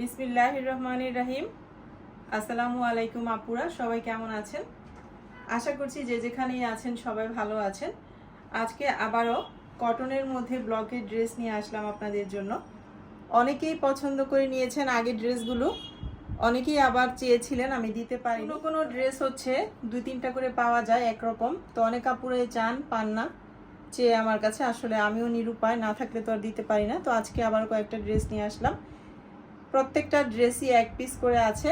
বিসমিল্লাহ রহমানির রাহিম আসসালামু আলাইকুম আপুরা, সবাই কেমন আছেন? আশা করছি যে যেখানেই আছেন সবাই ভালো আছেন। আজকে আবারও কটনের মধ্যে ব্লকের ড্রেস নিয়ে আসলাম আপনাদের জন্য। অনেকেই পছন্দ করে নিয়েছেন আগের ড্রেসগুলো, অনেকেই আবার চেয়েছিলেন, আমি দিতে পারি কোনো কোনো ড্রেস হচ্ছে দুই তিনটা করে পাওয়া যায় একরকম। তো অনেক আপুরাই চান, পান না। চেয়ে আমার কাছে আসলে আমিও নিরুপায়, না থাকলে তো আর দিতে পারি না। তো আজকে আবার কয়েকটা ড্রেস নিয়ে আসলাম। প্রত্যেকটা ড্রেসই এক পিস করে আছে।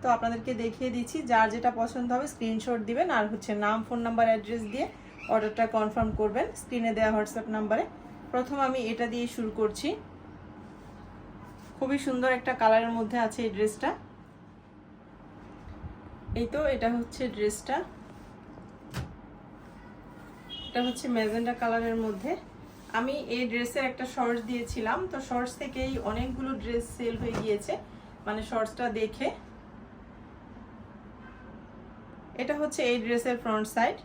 তো আপনাদেরকে দেখিয়ে দিচ্ছি, যার যেটা পছন্দ হবে স্ক্রিনশট দিবেন। আর হচ্ছে নাম ফোন নাম্বার অ্যাড্রেস দিয়ে অর্ডারটা কনফার্ম করবেন। স্ক্রিনে দেওয়া হোয়াটসঅ্যাপ নাম্বারে প্রথম আমি এটা দিয়ে শুরু করছি। খুবই সুন্দর একটা কালারের মধ্যে আছে এই ড্রেসটা এই তো, এটা হচ্ছে ড্রেসটা এটা হচ্ছে ম্যাজেন্ডা কালারের মধ্যে। আমি এই ড্রেসের একটা শর্টস দিয়েছিলাম, তো শর্টস থেকেই অনেকগুলো ড্রেস সেল হয়ে গিয়েছে মানে শর্টসটা দেখে। এটা হচ্ছে এই ড্রেসের ফ্রন্ট সাইড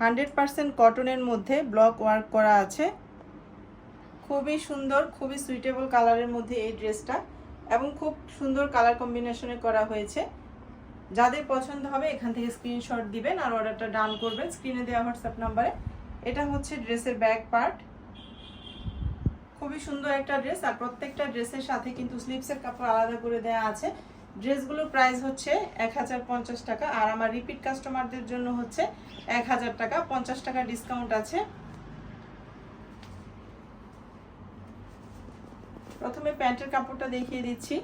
হান্ড্রেড পারসেন্ট কটনের মধ্যে ব্লক ওয়ার্ক করা আছে। খুবই সুন্দর, খুবই সুইটেবল কালারের মধ্যে এই ড্রেসটা এবং খুব সুন্দর কালার কম্বিনেশনে করা হয়েছে। যাদের পছন্দ হবে এখান থেকে স্ক্রিনশট দিবেন আর অর্ডারটা ডান করবেন। স্ক্রিনে দেওয়া হোয়াটসঅ্যাপ নাম্বারে এটা হচ্ছে ড্রেসের ব্যাক পার্ট খুবই সুন্দর একটা ড্রেস আর প্রত্যেকটা ড্রেসের সাথে কিন্তু স্লিপসের কাপড় আলাদা করে দেওয়া আছে। ড্রেসগুলোর প্রাইস হচ্ছে এক হাজার পঞ্চাশ টাকা আর আমার রিপিট কাস্টমারদের জন্য হচ্ছে এক হাজার টাকা, পঞ্চাশ টাকা ডিসকাউন্ট আছে। প্রথমে প্যান্টের কাপড়টা দেখিয়ে দিচ্ছি।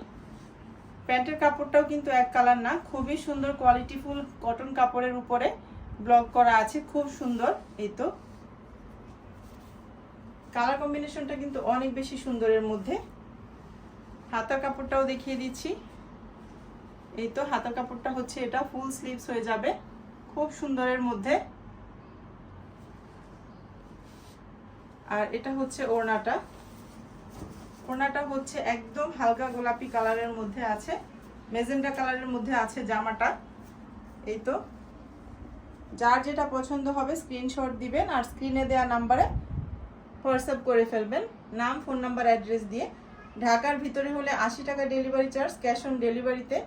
প্যান্টের কাপড়টাও কিন্তু এক কালার না, খুবই সুন্দর কোয়ালিটিফুল কটন কাপড়ের উপরে ব্লক করা আছে, খুব সুন্দর, এই তো। কালার কম্বিনেশনটা কিন্তু অনেক বেশি সুন্দরের মধ্যে। হাতার কাপড়টাও দেখিয়ে দিচ্ছি। এই তো হাতার কাপড়টা হচ্ছে এটা ফুল স্লিভস হয়ে যাবে, খুব সুন্দরের মধ্যে। আর এটা হচ্ছে ওড়নাটা। ওড়নাটা হচ্ছে একদম হালকা গোলাপি কালারের মধ্যে আছে মেজেন্ডা কালারের মধ্যে আছে জামাটা। এই তো। যার যেটা পছন্দ হবে স্ক্রিনশট দিবেন আর স্ক্রিনে দেওয়া নাম্বারে হোয়াটসঅ্যাপ করে ফেলবেন। নাম, ফোন নাম্বার, অ্যাড্রেস দিয়ে। ঢাকার ভিতরে হলে আশি টাকা ডেলিভারি চার্জ, ক্যাশ অন ডেলিভারিতে।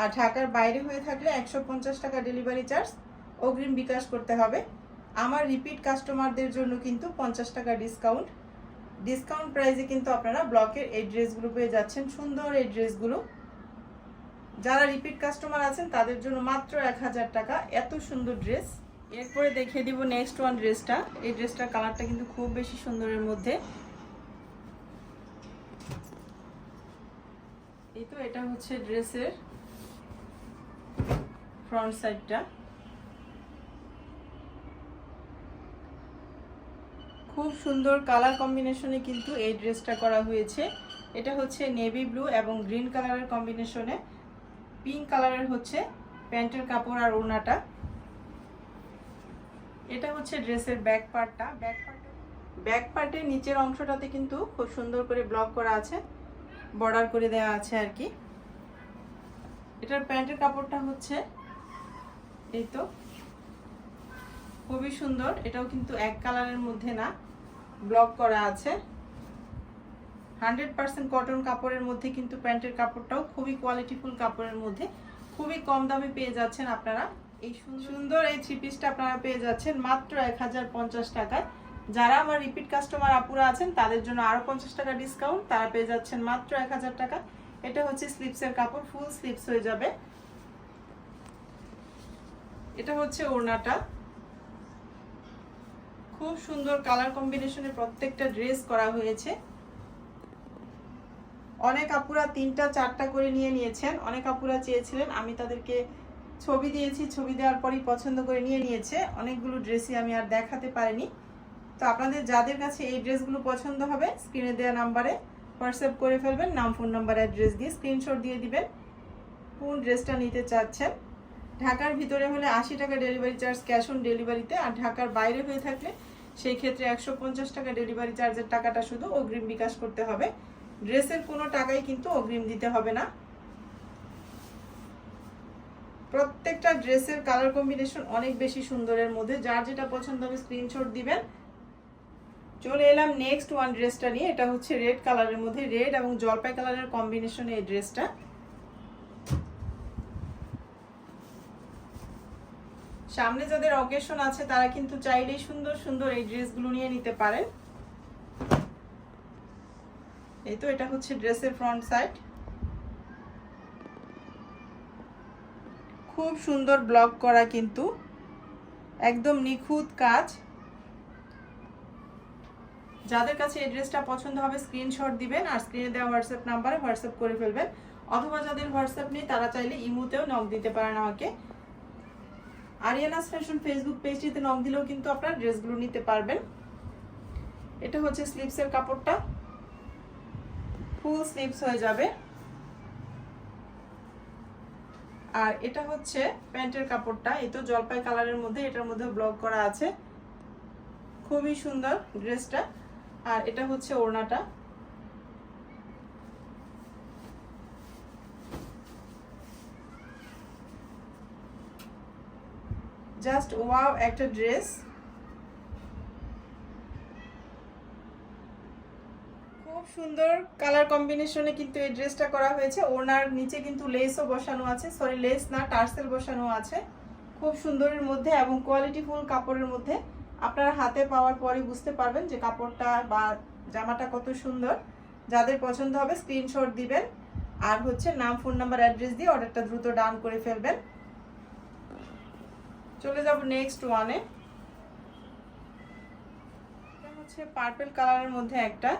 আর ঢাকার বাইরে হয়ে থাকলে একশো পঞ্চাশ টাকা ডেলিভারি চার্জ অগ্রিম বিকাশ করতে হবে। আমার রিপিট কাস্টমারদের জন্য কিন্তু পঞ্চাশ টাকা ডিসকাউন্ট। ডিসকাউন্ট প্রাইসে কিন্তু আপনারা ব্লকের এই ড্রেসগুলো পেয়ে যাচ্ছেন, সুন্দর এই ড্রেসগুলো যারা রিপিট কাস্টমার আছেন, তাদের জন্য মাত্র এক হাজার টাকা। এত সুন্দর ড্রেস এরপরে দেখিয়ে দিব নেক্সট ওয়ান ড্রেসটা এই ড্রেসটার কালারটা কিন্তু খুব বেশি সুন্দরের মধ্যে। এই তো এটা হচ্ছে ড্রেসের ফ্রন্ট সাইডটা খুব সুন্দর কালার কম্বিনেশনে কিন্তু এই ড্রেসটা করা হয়েছে। এটা হচ্ছে নেভি ব্লু এবং গ্রিন কালারের কম্বিনেশনে পিঙ্ক কালারের হচ্ছে প্যান্টের কাপড় আর ওড়নাটা। এটা হচ্ছে ড্রেসের ব্যাক পার্টটা। ব্যাক পার্ট ব্যাক পার্টের নিচের অংশটাতে কিন্তু খুব সুন্দর করে ব্লক করা আছে। বর্ডার করে দেওয়া আছে আর কি। এটার প্যান্টের কাপড়টা হচ্ছে এই তো। খুবই সুন্দর। এটাও কিন্তু এক কালারের মধ্যে না, ব্লক করা আছে। হান্ড্রেড পার্সেন্ট কটন কাপড়ের মধ্যে কিন্তু প্যান্টের কাপড়টাও খুবই কোয়ালিটিফুল কাপড়ের মধ্যে। খুবই কম দামে পেয়ে যাচ্ছেন আপনারা। এই সুন্দর এই থ্রি পিসটা আপনারা পেয়ে যাচ্ছেন মাত্র এক হাজার পঞ্চাশ টাকায়। যারা আমার রিপিট কাস্টমার আপুরা আছেন, তাদের জন্য আরও পঞ্চাশ টাকা ডিসকাউন্ট তারা পেয়ে যাচ্ছেন মাত্র এক হাজার টাকা। এটা হচ্ছে স্লিপসের কাপড় ফুল স্লিপস হয়ে যাবে। এটা হচ্ছে ওড়নাটা। খুব সুন্দর কালার কম্বিনেশনে প্রত্যেকটা ড্রেস করা হয়েছে। অনেক আপুরা তিনটা, চারটা করে নিয়ে নিয়েছেন। অনেক আপুরা চেয়েছিলেন আমি তাদেরকে ছবি দিয়েছি, ছবি দেওয়ার পরই পছন্দ করে নিয়ে নিয়েছে। অনেকগুলো ড্রেসই আমি আর দেখাতে পারিনি। তো আপনাদের যাদের কাছে এই ড্রেসগুলো পছন্দ হবে স্ক্রিনে দেওয়া নাম্বারে হোয়াটসঅ্যাপ করে ফেলবেন, নাম ফোন নাম্বার অ্যাড্রেস দিয়ে স্ক্রিনশট দিয়ে দিবেন। কোন ড্রেসটা নিতে চাচ্ছেন? ঢাকার ভিতরে হলে আশি টাকা ডেলিভারি চার্জ ক্যাশ অন ডেলিভারিতে আর ঢাকার বাইরে হয়ে থাকলে সেই ক্ষেত্রে একশো পঞ্চাশ টাকা ডেলিভারি চার্জের টাকাটা শুধু অগ্রিম বিকাশ করতে হবে। ড্রেসের কোনো টাকাই কিন্তু অগ্রিম দিতে হবে না। প্রত্যেকটা ড্রেসের কালার কম্বিনেশন অনেক বেশি সুন্দরের মধ্যে। যার যেটা পছন্দ হবে স্ক্রিনশট দিবেন। চলে এলাম নেক্সট ওয়ান ড্রেসটা নিয়ে। এটা হচ্ছে রেড কালারের মধ্যে। রেড এবং জলপাই কালারের কম্বিনেশনে এই ড্রেসটা সামনে যাদের অকেশন আছে, তারা কিন্তু চাইলেই সুন্দর সুন্দর এই ড্রেসগুলো নিয়ে নিতে পারেন। এই তো, এটা হচ্ছে ড্রেসের ফ্রন্ট সাইড খুব সুন্দর ব্লক করা কিন্তু। একদম নিখুঁত কাজ। যাদের কাছে এই ড্রেসটা পছন্দ হবে স্ক্রিনশট দিবেন আর স্ক্রিনে দেওয়া হোয়াটসঅ্যাপ নাম্বারে হোয়াটসঅ্যাপ করে ফেলবেন। অথবা যাদের হোয়াটসঅ্যাপ নেই, তারা চাইলে ইমুতেও নক দিতে পারেন আমাকে। আরিয়ানাস ফ্যাশন ফেসবুক পেজটিতে নক দিলেও কিন্তু আপনার ড্রেসগুলো নিতে পারবেন। এটা হচ্ছে স্লিপসের কাপড়টা। ফুল স্লিপস হয়ে যাবে। আর এটা হচ্ছে প্যান্টের কাপড়টা, এই তো জলপাই কালারের মধ্যে, এটার মধ্যে ব্লক করা আছে। খুবই সুন্দর ড্রেসটা। আর এটা হচ্ছে ওড়নাটা। জাস্ট ওয়াও একটা ড্রেস। খুব সুন্দর কালার কম্বিনেশনে কিন্তু এই ড্রেসটা করা হয়েছে। ওনার নিচে কিন্তু লেসও বসানো আছে। সরি লেস না টার্সেল বসানো আছে। খুব সুন্দরের মধ্যে এবং কোয়ালিটি ফুল কাপড়ের মধ্যে। আপনারা হাতে পাওয়ার পরে বুঝতে পারবেন যে কাপড়টা বা জামাটা কত সুন্দর। যাদের পছন্দ হবে স্ক্রিনশট দিবেন। আর হচ্ছে নাম ফোন নাম্বার অ্যাড্রেস দিয়ে অর্ডারটা দ্রুত ডান করে ফেলবেন। চলে যাব নেক্সট ওয়ানে হচ্ছে পার্পল কালারের মধ্যে একটা।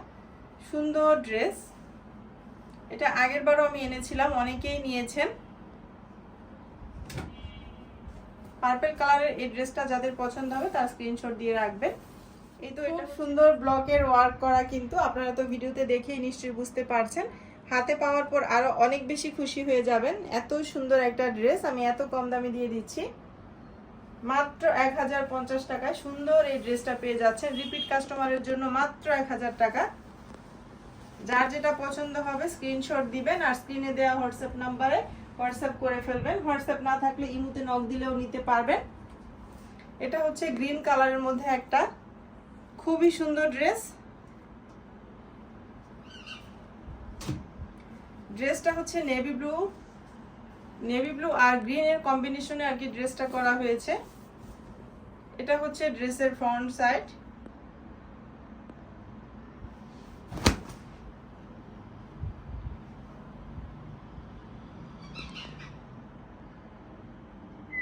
সুন্দর ড্রেস। এটা আগের বারও আমি এনেছিলাম অনেকেই নিয়েছেন। পার্পেল কালারের এই ড্রেসটা যাদের পছন্দ হবে তার স্ক্রিনশট দিয়ে রাখবেন। এই তো এটা সুন্দর ব্লকের ওয়ার্ক করা কিন্তু আপনারা তো ভিডিওতে দেখেই নিশ্চয়ই বুঝতে পারছেন। হাতে পাওয়ার পর আরও অনেক বেশি খুশি হয়ে যাবেন। এত সুন্দর একটা ড্রেস আমি এত কম দামে দিয়ে দিচ্ছি। মাত্র এক হাজার পঞ্চাশ টাকায় সুন্দর এই ড্রেসটা পেয়ে যাচ্ছেন। রিপিট কাস্টমারের জন্য মাত্র এক হাজার টাকা। যার যেটা পছন্দ হবে স্ক্রিনশট দিবেন আর স্ক্রিনে দেওয়া হোয়াটসঅ্যাপ নাম্বারে হোয়াটসঅ্যাপ করে ফেলবেন। হোয়াটসঅ্যাপ না থাকলে ইমুতে নক দিলেও নিতে পারবেন। এটা হচ্ছে গ্রিন কালারের মধ্যে একটা খুবই সুন্দর ড্রেস ড্রেসটা হচ্ছে নেভি ব্লু নেভি ব্লু আর গ্রিন এর কম্বিনেশনে আর কি ড্রেসটা করা হয়েছে। এটা হচ্ছে ড্রেসের ফ্রন্ট সাইড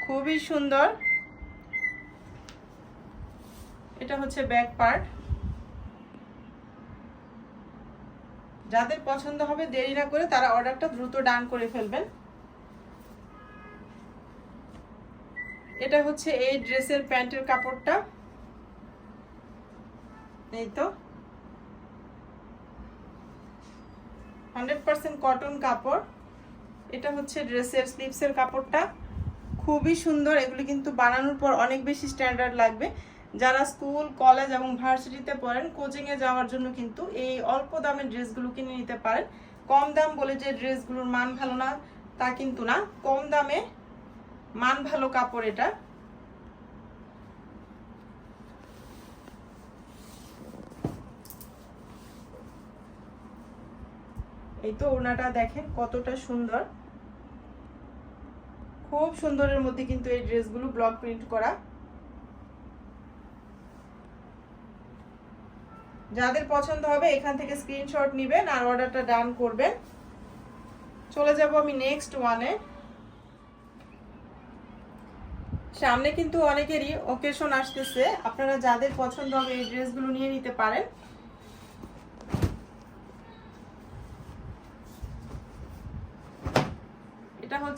খুবই সুন্দর। এটা হচ্ছে ব্যাক পার্ট যাদের পছন্দ হবে, দেরি না করে তারা অর্ডারটা দ্রুত ডান করে ফেলবেন। এটা হচ্ছে এই ড্রেসের প্যান্টের কাপড়টা। এই তো। হান্ড্রেড পার্সেন্ট কটন কাপড়। এটা হচ্ছে ড্রেসের স্লিপসের কাপড়টা। খুবই সুন্দর। এগুলি কিন্তু বানানোর পর অনেক বেশি স্ট্যান্ডার্ড লাগবে। যারা স্কুল কলেজ এবং ভার্সিটিতে পড়েন কোচিংয়ে যাওয়ার জন্য কিন্তু এই অল্প দামের ড্রেসগুলো কিনে নিতে পারেন। কম দাম বলে যে ড্রেসগুলোর মান ভালো না, তা কিন্তু না। কম দামে মান ভালো কাপড় এটা। এই তো ওনাটা দেখেন কতটা সুন্দর। খুব সুন্দরের মধ্যে কিন্তু এই ড্রেসগুলো ব্লক প্রিন্ট করা। যাদের পছন্দ হবে এখান থেকে স্ক্রিনশট নেবেন আর অর্ডারটা ডান করবেন। চলে যাব আমি নেক্সট ওয়ানে সামনে কিন্তু অনেকেরই ওকেশন আসতেছে। আপনারা যাদের পছন্দ হবে এই ড্রেসগুলো নিয়ে নিতে পারেন।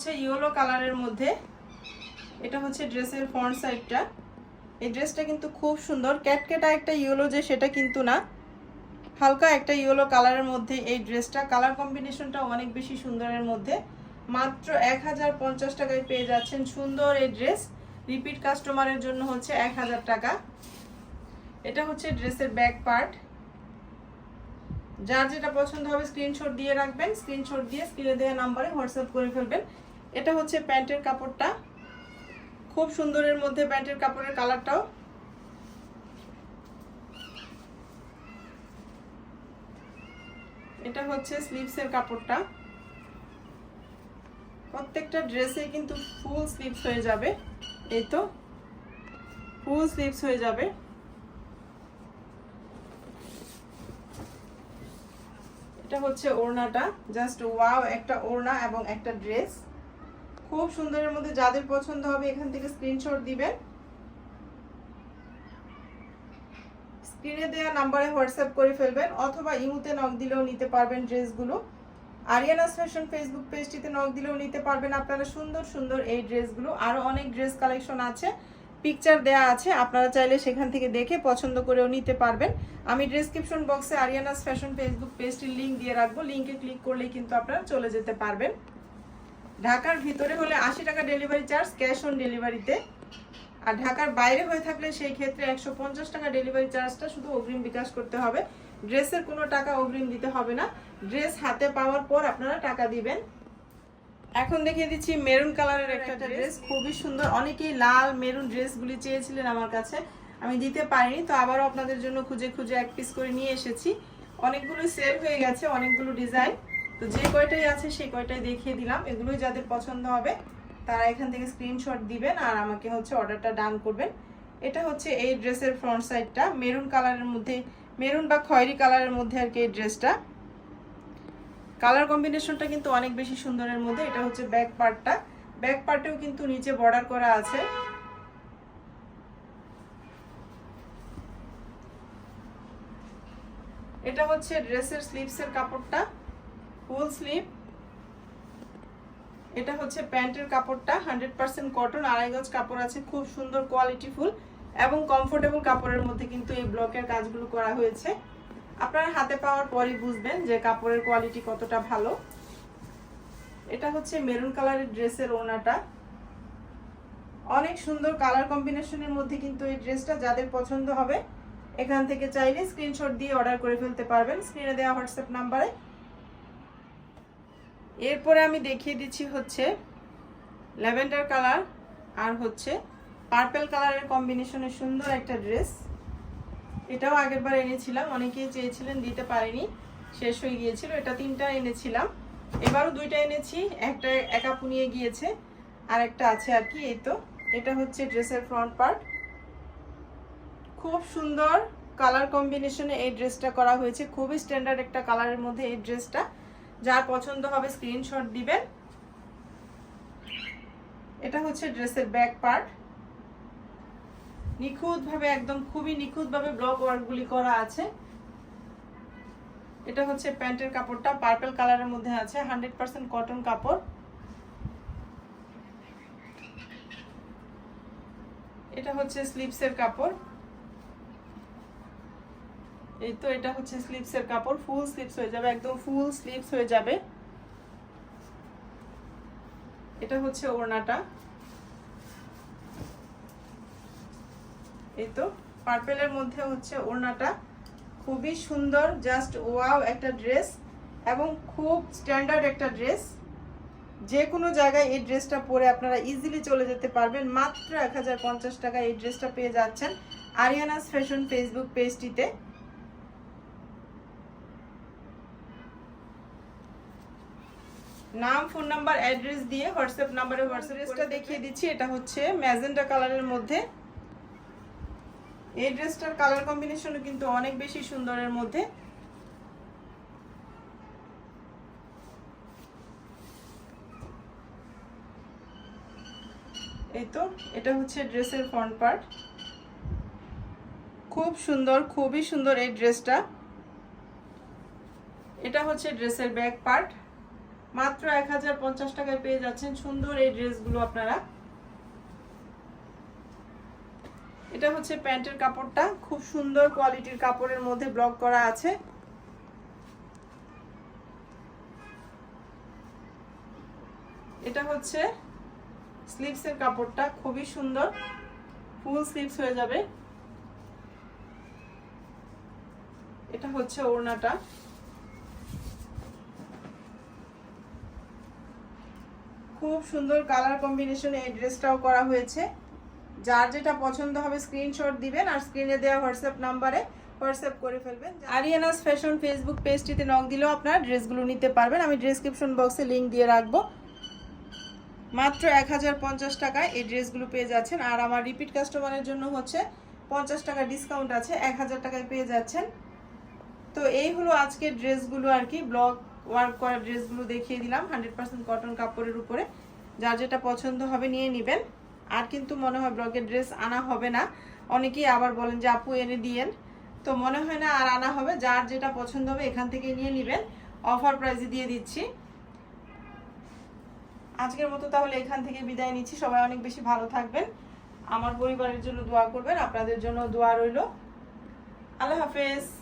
হচ্ছে ইয়েলো কালারের মধ্যে। এটা হচ্ছে ড্রেসের ফ্রন্ট সাইডটা। এই ড্রেসটা কিন্তু খুব সুন্দর। ক্যাটকেটা একটা ইয়েলো যে, সেটা কিন্তু না। হালকা একটা ইয়েলো কালারের মধ্যে এই ড্রেসটা। কালার কম্বিনেশনটা অনেক বেশি সুন্দরের মধ্যে। মাত্র এক হাজার পঞ্চাশ টাকায় পেয়ে যাচ্ছেন সুন্দর এই ড্রেস। রিপিট কাস্টমারের জন্য হচ্ছে এক হাজার টাকা। এটা হচ্ছে ড্রেসের ব্যাক পার্ট। যার যেটা পছন্দ হবে স্ক্রিনশট দিয়ে রাখবেন। স্ক্রিনশট দিয়ে স্ক্রিনে দেওয়া নাম্বারে হোয়াটসঅ্যাপ করে ফেলবেন। এটা হচ্ছে প্যান্টের কাপড়টা। খুব সুন্দরের মধ্যে প্যান্টের কাপড়ের কালারটাও। এটা হচ্ছে স্লিভসের কাপড়টা। প্রত্যেকটা ড্রেসে কিন্তু ফুল স্লিভস হয়ে যাবে। এই তো, ফুল স্লিভস হয়ে যাবে। এটা হচ্ছে ওড়নাটা। জাস্ট ওয়াও একটা ওড়না এবং একটা ড্রেস। খুব সুন্দরের মধ্যে যাদের পছন্দ হবে এখান থেকে স্ক্রিনশট দিবেন। স্ক্রিনে দেওয়া নাম্বারে হোয়াটসঅ্যাপ করে ফেলবেন অথবা ইমুতে নক দিলেও নিতে পারবেন ড্রেসগুলো। আরিয়ানাস ফ্যাশন ফেসবুক পেজটিতে নক দিলেও নিতে পারবেন আপনারা সুন্দর সুন্দর এই ড্রেসগুলো। আরও অনেক ড্রেস কালেকশন আছে পিকচার দেয়া আছে, আপনারা চাইলে সেখান থেকে দেখে পছন্দ করেও নিতে পারবেন। আমি ডেসক্রিপশন বক্সে আরিয়ানাস ফ্যাশন ফেসবুক পেজটির লিঙ্ক দিয়ে রাখব। লিঙ্কে ক্লিক করলেই কিন্তু আপনারা চলে যেতে পারবেন। ঢাকার ভিতরে হলে আশি টাকা ডেলিভারি চার্জ ক্যাশ অন ডেলিভারিতে আর ঢাকার বাইরে হয়ে থাকলে সেই ক্ষেত্রে একশো পঞ্চাশ টাকা ডেলিভারি চার্জটা শুধু অগ্রিম বিকাশ করতে হবে। ড্রেসের কোনো টাকা অগ্রিম দিতে হবে না। ড্রেস হাতে পাওয়ার পর আপনারা টাকা দিবেন। এখন দেখিয়ে দিচ্ছি মেরুন কালারের একটা ড্রেস খুবই সুন্দর। অনেকেই লাল মেরুন ড্রেসগুলি চেয়েছিলেন আমার কাছে। আমি দিতে পারিনি তো আবারও আপনাদের জন্য খুঁজে খুঁজে এক পিস করে নিয়ে এসেছি। অনেকগুলো সেল হয়ে গেছে অনেকগুলো ডিজাইন তো যে কয়টাই আছে সেই কয়টাই দেখিয়ে দিলাম। এগুলোই যাদের পছন্দ হবে, তারা এখান থেকে স্ক্রিনশট দিবেন আর আমাকে হচ্ছে অর্ডারটা ডান করবেন। এটা হচ্ছে এই ড্রেসের ফ্রন্ট সাইডটা মেরুন কালারের মধ্যে মেরুন বা খয়েরি কালারের মধ্যে আর কি এই ড্রেসটা। কালার কম্বিনেশনটা কিন্তু অনেক বেশি সুন্দরের মধ্যে। এটা হচ্ছে ব্যাক পার্টটা ব্যাক পার্টেও কিন্তু নিচে বর্ডার করা আছে। এটা হচ্ছে ড্রেসের স্লিভসের কাপড়টা। ফুল স্লিভ এটা হচ্ছে প্যান্টের কাপড়টা, হান্ড্রেড পার্সেন্ট কটন, আড়াই গজ কাপড় আছে, খুব সুন্দর কোয়ালিটি ফুল এবং কমফোর্টেবল কাপড়ের মধ্যে কিন্তু এই ব্লকের কাজগুলো করা হয়েছে। আপনারা হাতে পাওয়ার পরই বুঝবেন যে কাপড়ের কোয়ালিটি কতটা ভালো। এটা হচ্ছে মেরুন কালারের ড্রেসের ওনাটা। অনেক সুন্দর কালার কম্বিনেশনের মধ্যে কিন্তু এই ড্রেসটা যাদের পছন্দ হবে, এখান থেকে চাইলে স্ক্রিনশট দিয়ে অর্ডার করে ফেলতে পারবেন। স্ক্রিনে দেওয়া হোয়াটসঅ্যাপ নাম্বারে এরপরে আমি দেখিয়ে দিচ্ছি হচ্ছে ল্যাভেন্ডার কালার আর হচ্ছে পার্পেল কালারের কম্বিনেশনে সুন্দর একটা ড্রেস। এটাও আগের বার এনেছিলাম, অনেকেই চেয়েছিলেন দিতে পারিনি, শেষ হয়ে গিয়েছিল, এটা তিনটা এনেছিলাম। এবারও দুইটা এনেছি, একটা একা পুনিয়ে গিয়েছে আর একটা আছে আর কি, এই তো। এটা হচ্ছে ড্রেসের ফ্রন্ট পার্ট খুব সুন্দর কালার কম্বিনেশনে এই ড্রেসটা করা হয়েছে, খুবই স্ট্যান্ডার্ড একটা কালারের মধ্যে এই ড্রেসটা। যার পছন্দ হবে স্ক্রিনশট দিবেন। এটা হচ্ছে ড্রেসের ব্যাক পার্ট নিখুঁতভাবে, একদম খুবই নিখুঁতভাবে ব্লক ওয়ার্কগুলি করা আছে। এটা হচ্ছে প্যান্টের কাপড়টা পার্পল কালারের মধ্যে আছে হান্ড্রেড পার্সেন্ট কটন কাপড়। এটা হচ্ছে স্লিপসের কাপড়। এই তো এটা হচ্ছে স্লিপসের কাপড় ফুল স্লিপস হয়ে যাবে, একদম ফুল স্লিপস হয়ে যাবে। এটা হচ্ছে ওড়নাটা। এই তো পার্পেলের মধ্যে হচ্ছে ওড়নাটা। খুবই সুন্দর জাস্ট ওয়াও একটা ড্রেস এবং খুব স্ট্যান্ডার্ড একটা ড্রেস যে কোনো জায়গায় এই ড্রেসটা পরে আপনারা ইজিলি চলে যেতে পারবেন। মাত্র এক টাকায় এই ড্রেসটা পেয়ে যাচ্ছেন আরিয়ানাস ফ্যাশন ফেসবুক পেজটিতে। নাম ফোন নাম্বার অ্যাড্রেস দিয়ে হোয়াটসঅ্যাপ নাম্বারে হোয়াটসঅ্যাপটা দেখিয়ে দিচ্ছি এটা হচ্ছে ম্যাজেন্টা কালারের মধ্যে। এই ড্রেসটার কালার কম্বিনেশনও কিন্তু অনেক বেশি সুন্দরের মধ্যে। এই তো এটা হচ্ছে ড্রেসের ফ্রন্ট পার্ট খুব সুন্দর খুবই সুন্দর এই ড্রেসটা। এটা হচ্ছে ড্রেসের ব্যাক পার্ট মাত্র এক হাজার পঞ্চাশ টাকায় পেয়ে যাচ্ছেন সুন্দর এই ড্রেসগুলো আপনারা। এটা হচ্ছে প্যান্টের কাপড়টা, খুব সুন্দর কোয়ালিটির কাপড়ের মধ্যে ব্লক করা আছে। এটা হচ্ছে স্লিভসের কাপড়টা, খুবই সুন্দর। ফুল স্লিভস হয়ে যাবে। এটা হচ্ছে ওড়নাটা। খুব সুন্দর কালার কম্বিনেশনে এই ড্রেসটাও করা হয়েছে। যার যেটা পছন্দ হবে স্ক্রিনশট দিবেন আর স্ক্রিনে দেওয়া হোয়াটসঅ্যাপ নাম্বারে হোয়াটসঅ্যাপ করে ফেলবেন। আরিয়ানাস ফ্যাশন ফেসবুক পেজটিতে নক দিলেও আপনারা ড্রেসগুলো নিতে পারবেন। আমি ডেসক্রিপশন বক্সে লিংক দিয়ে রাখব। মাত্র এক হাজার পঞ্চাশ টাকায় এই ড্রেসগুলো পেয়ে যাচ্ছেন। আর আমার রিপিট কাস্টমারের জন্য হচ্ছে পঞ্চাশ টাকা ডিসকাউন্ট আছে। এক হাজার টাকায় পেয়ে যাচ্ছেন। তো এই হলো আজকের ড্রেসগুলো আর কি। ব্লক ওয়ার্ক করা ড্রেসগুলো দেখিয়ে দিলাম হান্ড্রেড পার্সেন্ট কটন কাপড়ের উপরে। যার যেটা পছন্দ হবে নিয়ে নেবেন। আর কিন্তু মনে হয় ব্লকের ড্রেস আনা হবে না। অনেকেই আবার বলেন যে, আপু, এনে দিয়েন। তো মনে হয় না আর আনা হবে। যার যেটা পছন্দ হবে এখান থেকে নিয়ে নেবেন। অফার প্রাইসে দিয়ে দিচ্ছি। আজকের মতো তাহলে এখান থেকে বিদায় নিচ্ছি। সবাই অনেক বেশি ভালো থাকবেন। আমার পরিবারের জন্য দোয়া করবেন। আপনাদের জন্য দোয়া রইল। আল্লাহ হাফেজ।